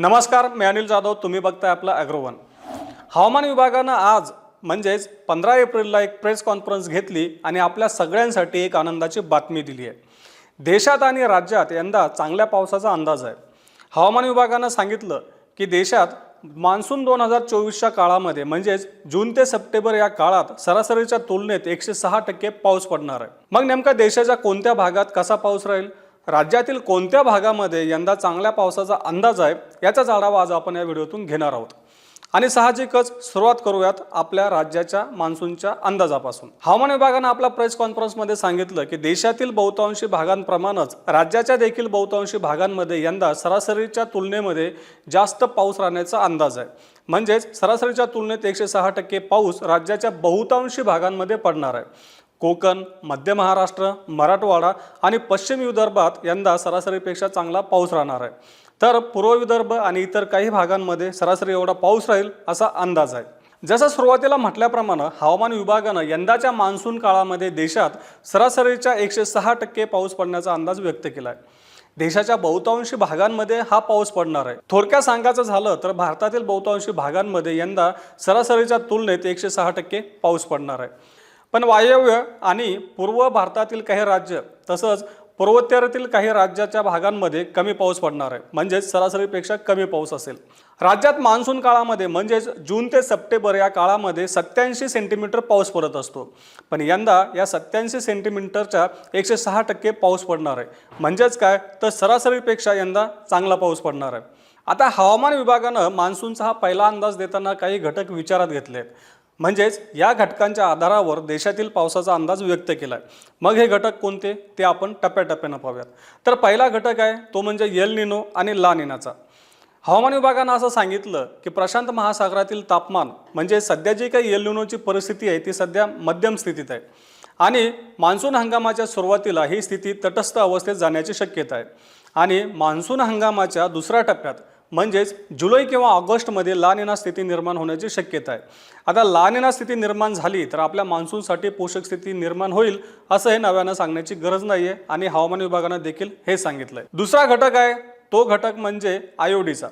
नमस्कार मी अनिल जाधव तुम्ही बघताय आपलं ॲग्रोवन हवामान विभागानं आज म्हणजेच पंधरा एप्रिलला एक प्रेस कॉन्फरन्स घेतली आणि आपल्या सगळ्यांसाठी एक आनंदाची बातमी दिली आहे. देशात आणि राज्यात यंदा चांगल्या पावसाचा अंदाज आहे. हवामान विभागानं सांगितलं की देशात मान्सून दोन हजार चोवीसच्या काळामध्ये म्हणजेच जून ते सप्टेंबर या काळात सरासरीच्या तुलनेत एकशे सहा टक्के पाऊस पडणार आहे. मग नेमका देशाच्या कोणत्या भागात कसा पाऊस राहील? राज्यातील कोणत्या भागामध्ये यंदा चांगल्या पावसाचा अंदाज आहे याचाच आढावा आज आपण या व्हिडिओतून घेणार आहोत. आणि साहजिकच सुरुवात करूयात आपल्या राज्याच्या मान्सूनच्या अंदाजापासून. हवामान विभागानं आपल्या प्रेस कॉन्फरन्समध्ये सांगितलं की देशातील बहुतांशी भागांप्रमाणेच राज्याच्या देखील बहुतांशी भागांमध्ये यंदा सरासरीच्या तुलनेमध्ये जास्त पाऊस राहण्याचा अंदाज आहे. म्हणजेच सरासरीच्या तुलनेत एकशे सहा टक्के पाऊस राज्याच्या बहुतांशी भागांमध्ये पडणार आहे. कोकण मध्य महाराष्ट्र मराठवाडा आणि पश्चिम विदर्भात यंदा सरासरीपेक्षा चांगला पाऊस राहणार आहे. तर पूर्व विदर्भ आणि इतर काही भागांमध्ये सरासरी एवढा पाऊस राहील असा अंदाज आहे. जसं सुरुवातीला म्हटल्याप्रमाणे हवामान विभागानं यंदाच्या मान्सून काळामध्ये देशात सरासरीच्या एकशे सहा टक्के पाऊस पडण्याचा अंदाज व्यक्त केला आहे देशाच्या बहुतांशी भागांमध्ये हा पाऊस पडणार आहे. थोडक्यात सांगायचं झालं तर भारतातील बहुतांशी भागांमध्ये यंदा सरासरीच्या तुलनेत एकशे सहा टक्के पाऊस पडणार आहे. पण वायव्य आणि पूर्व भारतातील काही राज्य तसंच पूर्वोत्तरातील काही राज्याच्या भागांमध्ये कमी पाऊस पडणार आहे. म्हणजेच सरासरीपेक्षा कमी पाऊस असेल. राज्यात मान्सून काळामध्ये म्हणजेच जून ते सप्टेंबर या काळामध्ये सत्याऐंशी सेंटीमीटर पाऊस पडत असतो. पण यंदा या सत्याऐंशी सेंटीमीटरच्या एकशे सहा टक्के पाऊस पडणार आहे. म्हणजेच काय? तर सरासरीपेक्षा यंदा चांगला पाऊस पडणार आहे. आता हवामान विभागानं मान्सूनचा हा पहिला अंदाज देताना काही घटक विचारात घेतले आहेत म्हणजेच या घटकांच्या आधारावर देशातील पावसाचा अंदाज व्यक्त केला आहे मग हे घटक कोणते? ते आपण टप्प्याटप्प्यानं पाहूयात. तर पहिला घटक आहे तो म्हणजे येल निनो आणि ला निनाचा. हवामान विभागानं असं सांगितलं की प्रशांत महासागरातील तापमान म्हणजे सध्या जी काही येल निनोची परिस्थिती आहे ती सध्या मध्यम स्थितीत आहे. आणि मान्सून हंगामाच्या सुरुवातीला ही स्थिती तटस्थ अवस्थेत जाण्याची शक्यता आहे. आणि मान्सून हंगामाच्या दुसऱ्या टप्प्यात म्हणजेच जुलै किंवा ऑगस्टमध्ये लानिना स्थिती निर्माण होण्याची शक्यता आहे. आता लानिना स्थिती निर्माण झाली तर आपल्या मान्सूनसाठी पोषक स्थिती निर्माण होईल असं हे नव्यानं सांगण्याची गरज नाही आहे आणि हवामान विभागानं देखील हे सांगितलं आहे दुसरा घटक आहे तो घटक म्हणजे आयोडीचा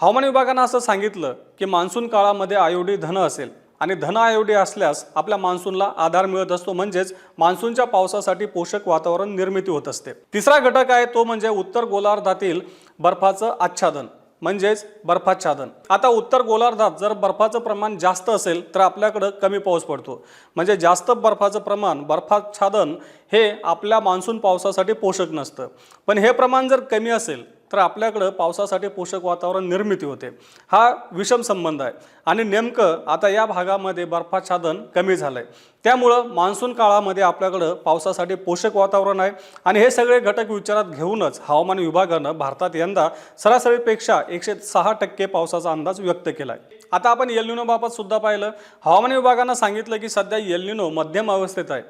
हवामान विभागानं असं सांगितलं की मान्सून काळामध्ये आयोडी धन असेल. आणि धन असल्यास आपल्या मान्सूनला आधार मिळत असतो. म्हणजेच मान्सूनच्या पावसासाठी पोषक वातावरण निर्मिती होत असते. तिसरा घटक आहे तो म्हणजे उत्तर गोलार्धातील बर्फाचं आच्छादन. म्हणजेच बर्फाच्छादन. आता उत्तर गोलार्धात जर बर्फाचं प्रमाण जास्त असेल तर आपल्याकडं कमी पाऊस पडतो. म्हणजे जास्त बर्फाचं प्रमाण बर्फाच्छादन हे आपल्या मान्सून पावसासाठी पोषक नसतं. पण हे प्रमाण जर कमी असेल तर आपल्याकडं पावसासाठी पोषक वातावरण निर्मिती होते. हा विषम संबंध आहे. आणि नेमकं आता या भागामध्ये बर्फाच्छादन कमी झालं आहे त्यामुळं मान्सून काळामध्ये आपल्याकडं पावसासाठी पोषक वातावरण आहे. आणि हे सगळे घटक विचारात घेऊनच हवामान विभागानं भारतात यंदा सरासरीपेक्षा एकशे सहा टक्के पावसाचा अंदाज व्यक्त केला आहे आता आपण येलनिनोबाबत सुद्धा पाहिलं. हवामान विभागानं सांगितलं की सध्या येलनिनो मध्यम अवस्थेत आहे.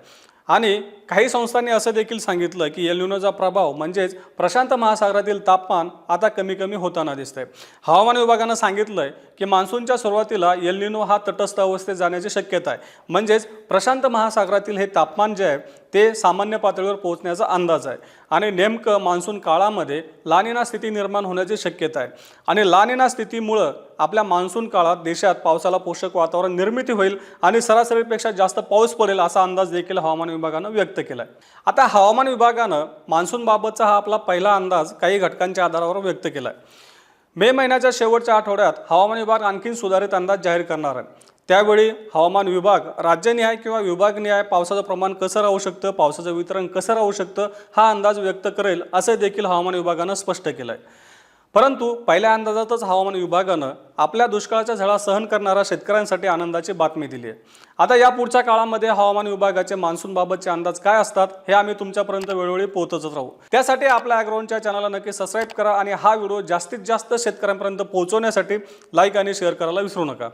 आणि काही संस्थांनी असं देखील सांगितलं की एल्युनोचा प्रभाव म्हणजेच प्रशांत महासागरातील तापमान आता कमी कमी होताना दिसतंय. हवामान विभागानं सांगितलं आहे की मान्सूनच्या सुरुवातीला एल्निनो हा तटस्थ अवस्थेत जाण्याची शक्यता आहे. म्हणजेच प्रशांत महासागरातील हे तापमान जे आहे ते सामान्य पातळीवर पोहोचण्याचा अंदाज आहे. आणि नेमकं मान्सून काळामध्ये लानिना स्थिती निर्माण होण्याची शक्यता आहे. आणि लानिना स्थितीमुळं आपल्या मान्सून काळात देशात पावसाला पोषक वातावरण निर्मिती होईल आणि सरासरीपेक्षा जास्त पाऊस पडेल असा अंदाज देखील हवामान विभागानं व्यक्त केला आहे आता हवामान विभागानं मान्सूनबाबतचा हा आपला पहिला अंदाज काही घटकांच्या आधारावर व्यक्त केला आहे मे महिन्याच्या शेवटच्या आठवड्यात हवामान विभाग आणखी सुधारित अंदाज जाहीर करणार आहे. त्यावेळी हवामान विभाग राज्यनिहाय किंवा विभागनिहाय पावसाचं प्रमाण कसं राहू शकतं पावसाचं वितरण कसं राहू शकतं हा अंदाज व्यक्त करेल असं देखील हवामान विभागानं स्पष्ट केलं आहे परंतु पहिल्या अंदाजातच हवामान विभागानं आपल्या दुष्काळाच्या झळा सहन करणाऱ्या शेतकऱ्यांसाठी आनंदाची बातमी दिली आहे. आता या पुढच्या काळामध्ये हवामान विभागाचे मान्सूनबाबतचे अंदाज काय असतात हे आम्ही तुमच्यापर्यंत वेळोवेळी पोहोचतच राहू. त्यासाठी आपल्या ॲग्रोनच्या चॅनलला नक्की सबस्क्राईब करा आणि हा व्हिडिओ जास्तीत जास्त शेतकऱ्यांपर्यंत पोहोचवण्यासाठी लाईक आणि शेअर करायला विसरू नका.